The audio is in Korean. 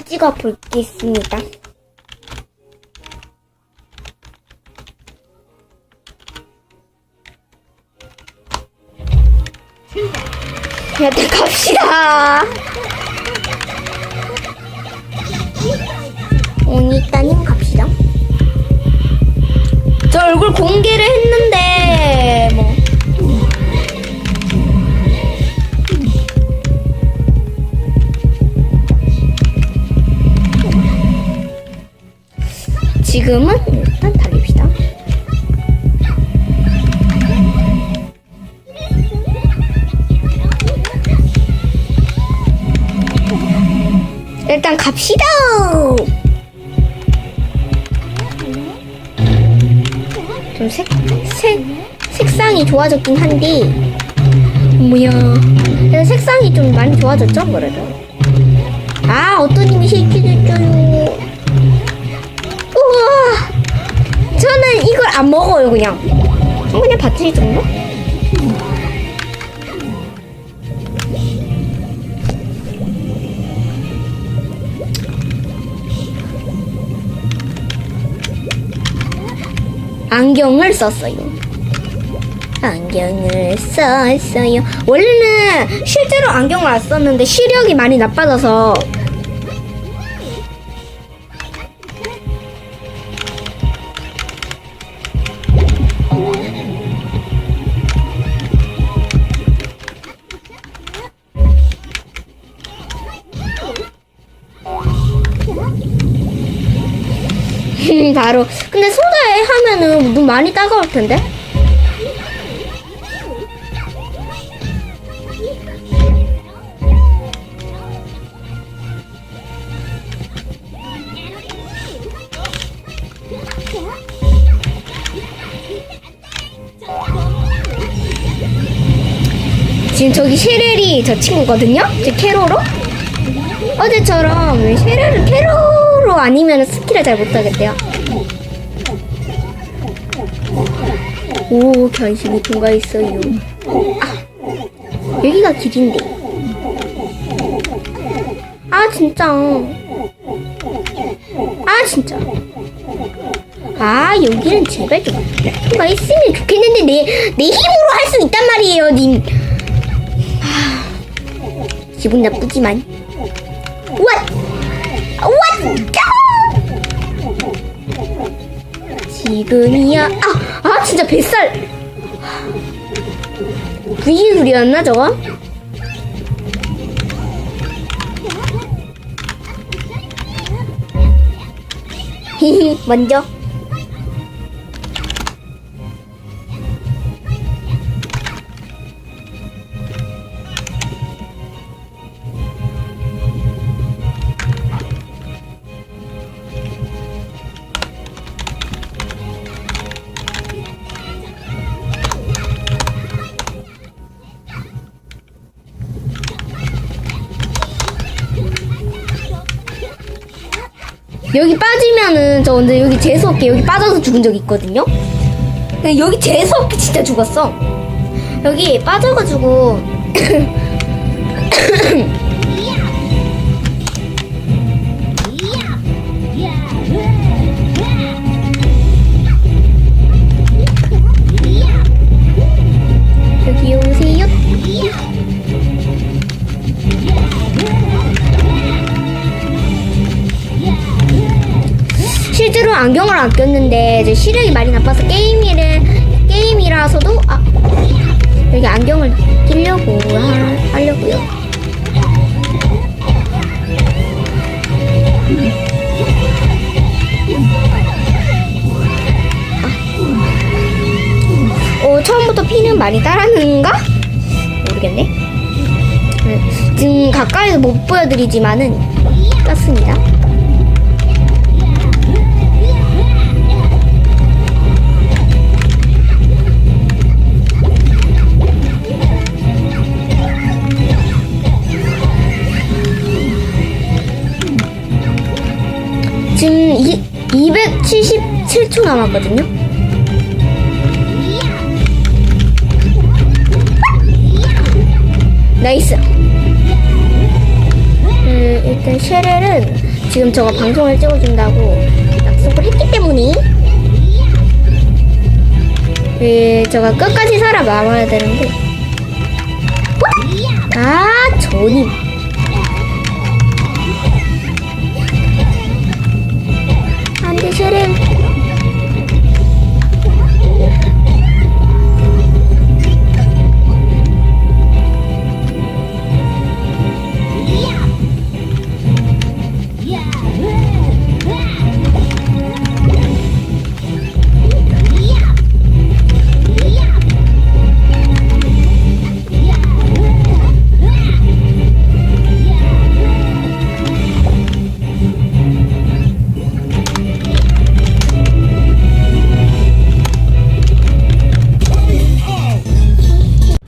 찍어 보겠습니다. 일단 갑시다. 오니까님 갑시다. 저 얼굴 공개를 했는데 지금은 일단 달립시다. 일단 갑시다. 좀 색, 색, 색상이 좋아졌긴 한데, 뭐야. 그래도 색상이 좀 많이 좋아졌죠, 그래도. 아, 어떤 님이 시켜줬죠요. 저는 이걸 안 먹어요, 그냥. 그냥 바트리 정도? 안경을 썼어요. 안경을 썼어요. 원래는 실제로 안경을 안 썼는데 시력이 많이 나빠져서 바로 근데 소다에 하면은 눈 많이 따가울 텐데 지금 저기 쉐렐이 저 친구거든요? 저 캐로로? 어제처럼 왜 쉐렐을 캐로로 아니면 스킬을 잘 못하겠대요. 오, 변신이 통과했어요. 아, 여기가 길인데. 아, 진짜. 아, 진짜. 아, 여기는 제발 좀 통과했으면 좋겠는데, 내, 내 힘으로 할 수 있단 말이에요, 님. 아, 기분 나쁘지만. What? 지금이야. 아, 아 진짜 뱃살. 소리였나 저거? 먼저. 여기 빠지면은 저 근데 여기 재수없게 여기 빠져서 죽은 적 있거든요. 여기 재수없게 진짜 죽었어. 여기 빠져가지고 실제로 안경을 안 꼈는데 이제 시력이 많이 나빠서 게임이를 게임이라서도 아 여기 안경을 끼려고 하, 하려고요. 아. 어 처음부터 피는 많이 따라는가? 모르겠네. 네, 지금 가까이서 못 보여드리지만은 떴습니다. 277초 남았거든요. 나이스. 음, 그, 일단 쉐렐은 지금 저가 방송을 찍어준다고 약속을 했기 때문에 예, 저가 끝까지 살아남아야 되는데 아 조님